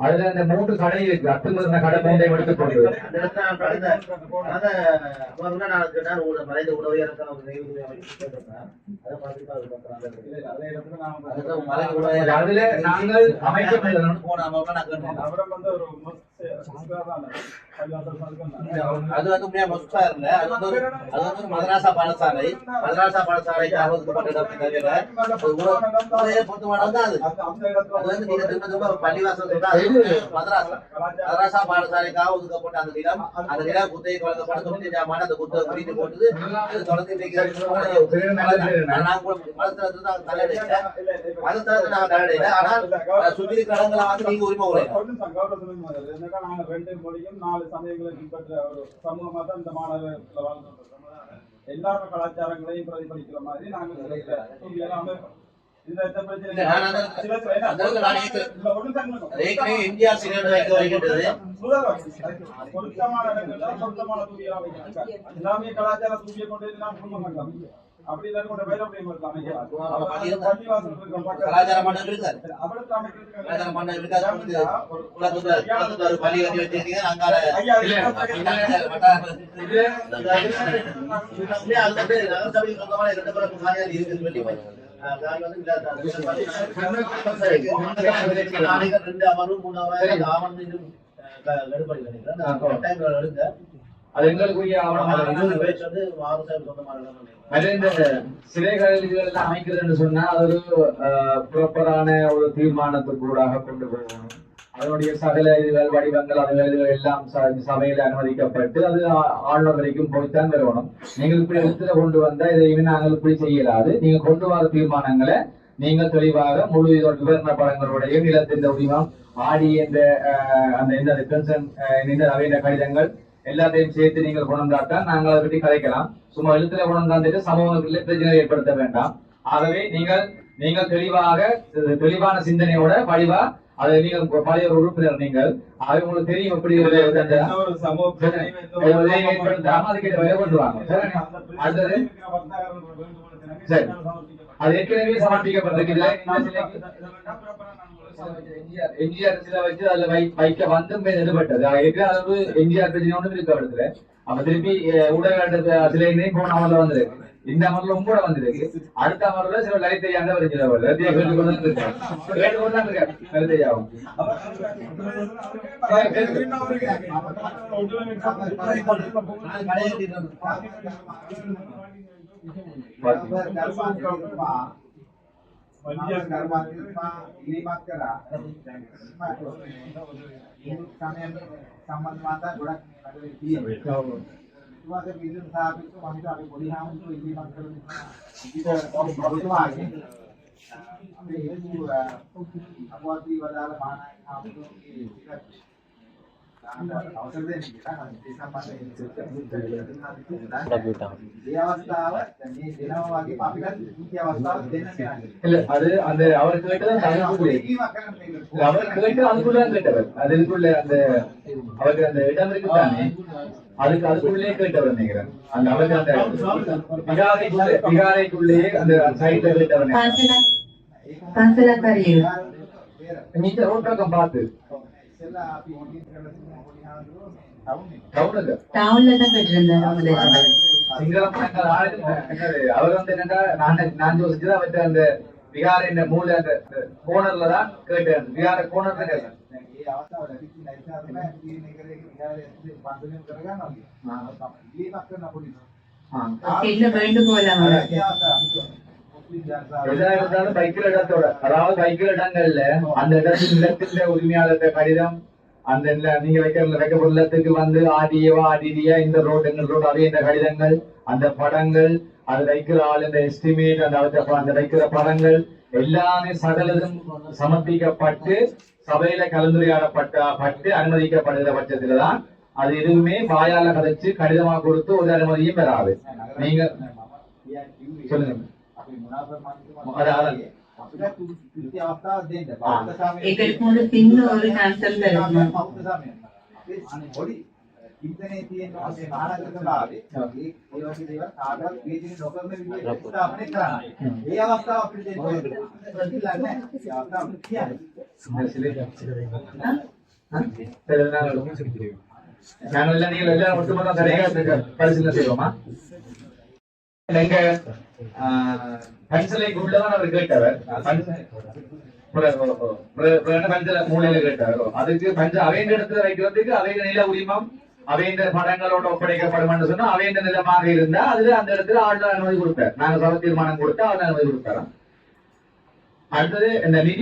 அதுல அந்த மூன்று கடை இருக்கு. அத்துமீறின கடை மூன்றை எடுத்துக் கொண்டு நான் கடந்த அத நான் கேட்டேன். உங்களோட மறைந்த உணவையரசன் ஒரு அதுல நாங்கள் அது வந்து உண்மையா மொத்தா இல்ல. அது வந்து அது வந்து மதராசா பாடசாலை மதராசா பாடசாலைக்கு அறுபதுப்பட்ட அது அது. வந்து நீங்க திரும்ப திரும்ப பள்ளிவாசல் மதராசா. மதராசா பாடசாலைக்காக ஒதுக்கப்பட்ட அந்த நிலம் அந்த நிலம் குத்தகைக்கு வழங்கப்பட்ட தொண்ணூத்தி அஞ்சாம் அந்த குத்தகை குறித்து போட்டது. அது தொடர்ந்து நான் கூட மதத்தளத்துல தான் தலையிடல. நான் தலையிடல. ஆனால் சுற்றி கடங்களை வந்து நீங்க உரிமை நாலு சமயங்களை பின்பற்ற ஒரு சமூகமா தான் இந்த மாநகரத்தில் வாழ்ந்துட்டு எல்லா கலாச்சாரங்களையும் பிரதிபலிக்கிற மாதிரி நாங்க இந்த சூழ்நிலையில அமைப்போம். எம்ஜிஆர் சிலிண்டர் வைக்க வருகின்றது பொருத்தமான பொருத்தமான எல்லாமே கலாச்சார தூவியை கொண்டு குடும்பம் கலாச்சார இருக்காது பள்ளி கட்டி வச்சிருக்கீங்க அங்கால அது வந்து சொந்தமான இரண்டு பிறப்பு அது- நாளைக்கு ஆவணம் அது இந்த சிலைகள் இதுகள் அமைக்கிறது சொன்னா அது ஒரு ப்ராப்பரான ஒரு தீர்மானத்துக்கூடாக கொண்டு போகணும். அதனுடைய சகல இதுகள் வடிவங்கள் அதுகள் இதுகள் எல்லாம் ச- சபையில அனுமதிக்கப்பட்டு அது ஆளுநர் வரைக்கும் போய்த்தான் வருவணும் நீங்கள் இப்படி எழுத்துல கொண்டு வந்தா இதையுமே நாங்கள் இப்படி செய்யலாது. நீங்க கொண்டு வர தீர்மானங்களை நீங்கள் தெளிவாக முழு இதோட விவரண படங்களுடைய நிலத்தின் உரிமம் ஆடி என்ற அஹ், அந்த இந்த இந்த நவீன கடிதங்கள் எல்லாத்தையும் சேர்த்து நீங்கள் கொண்டாத்தான் நாங்கள் அதை பற்றி கதைக்கலாம். சும்மா எழுத்துல கொண்டாந்துட்டு சமூகங்களில் பிரச்சனை ஏற்படுத்த வேண்டாம். ஆகவே நீங்கள் நீங்கள் தெளிவாக தெளிவான சிந்தனையோட வடிவா அதை நீங்கள் பழைய ஒரு உறுப்பினர் நீங்கள். ஆகவே உங்களுக்கு தெரியும் எப்படி அதை? அடுத்தது? சரி. அது ஏற்கனவே சமர்ப்பிக்கப்பட்டிருக்கு இதுல இந்த சிலைக்கு எம்ஜிஆர் வச்சு அதுல வைக்க வந்தும் எடுபட்டது ஏற்கனவே அது எம்ஜிஆர் பிரச்சனை ஒன்றும் இருக்க இடத்துல அப்ப திருப்பி அஹ், ஊடக சிலையினே போன அமர்ல வந்திருக்கு. இந்த அமர்ல உங்களோட வந்திருக்கு. அடுத்த அமர்ல சில லலிதையாங்க வருகிற லலிதையா கேட்டு கொண்டு இருக்காரு கேட்டு கொண்டு தான் இருக்காரு லலிதையாவும் ඉලිමත් කරා. සමයන් සම්බන්ධ වාර්තා ගොඩක් අද තියෙනවා ඊට පස්සේ විදුන් සාපේක්ෂව මම හිතුවා අපි පොඩි හාමුදුරුවෝ ඉලිමත් කරලා ඉතින් අපේ හේතු අපවත් වදාළ මහානායක හාමුදුරුවෝගේ ටිකක් அந்த அவர் அவர் கேட்டு அதுக்குள்ளதான் அந்த அவருக்கு அந்த இடம் இருக்கு அதுக்கு அதுக்குள்ளே கேட்டவர் நினைக்கிறேன். அந்த அவருக்கு அந்த விகாரைக்குள்ளே அந்த சைட்ல கேட்டவர் நீங்க ஒரு டவுன்ல தான் பெற்றிருந்தேன் அவர் வந்து என்னன்னா நான் அந்த விகார இந்த மூல அந்த கோணர்ல தான் கேட்டேன். விகார கோணர்ல இருந்தாலும் சைக்கிள் இடத்தோட அதாவது சைக்கிள் இடங்கள்ல அந்த இடத்துல நிலத்தில உரிமையாளர்கிட்ட கடிதம் அந்த நீங்க வைக்கிற வைக்க உள்ளத்துக்கு வந்து ஆடியவா ஆடிடியா இந்த ரோடு எங்கள் ரோடு அதே இந்த கடிதங்கள் அந்த படங்கள் அது வைக்கிற ஆள் இந்த எஸ்டிமேட் அந்த அந்த வைக்கிற படங்கள் எல்லாமே சகலதும் சமர்ப்பிக்கப்பட்டு சபையில கலந்துரையாடப்பட்ட பட்டு அனுமதிக்கப்படுகிற பட்சத்துல தான் அது எதுவுமே வாயால கதைச்சு கடிதமா கொடுத்து ஒரு அனுமதியும் பெறாது. நீங்க சொல்லுங்க. ඒකට මොන පින්න වල කැන්සල් කරනවා පොඩි චින්තනයේ තියෙන අපේ මානසිකතාවයේ ඒ ඒ වගේ දේවල් කාටවත් වේදින නොකරන විදිහට ස්ථාපනය කරනවා. ඒ අවස්ථාව අපිට දෙන්න ප්‍රතිලා නැහැ. ඒ අවස්ථාව අපිට කියන්නේ. සුන්දරසිලේ දැක්කේ වෙනවා. හරි. තේරෙනවා ලොකු සිද්ධියක්. channel එකේ ලැබෙන මුතුමත කරේක පරිසීලන සේවම எங்க பஞ்சலைக்கு உள்ளதான் அவர் கேட்டவர். பஞ்சல மூலையில கேட்டார். அதுக்கு பஞ்ச அவைந்த இடத்துல வைக்கிறதுக்கு அவைந்த நில உரிமம் அவைந்த படங்களோட ஒப்படைக்கப்படும் சொன்னா அவைந்த நிலமாக இருந்தா அதுல அந்த இடத்துல ஆளுநர் அனுமதி கொடுத்தார். நாங்க சபை தீர்மானம் கொடுத்து அவர் அனுமதி கொடுத்தாராம். அடுத்தது இந்த நிதி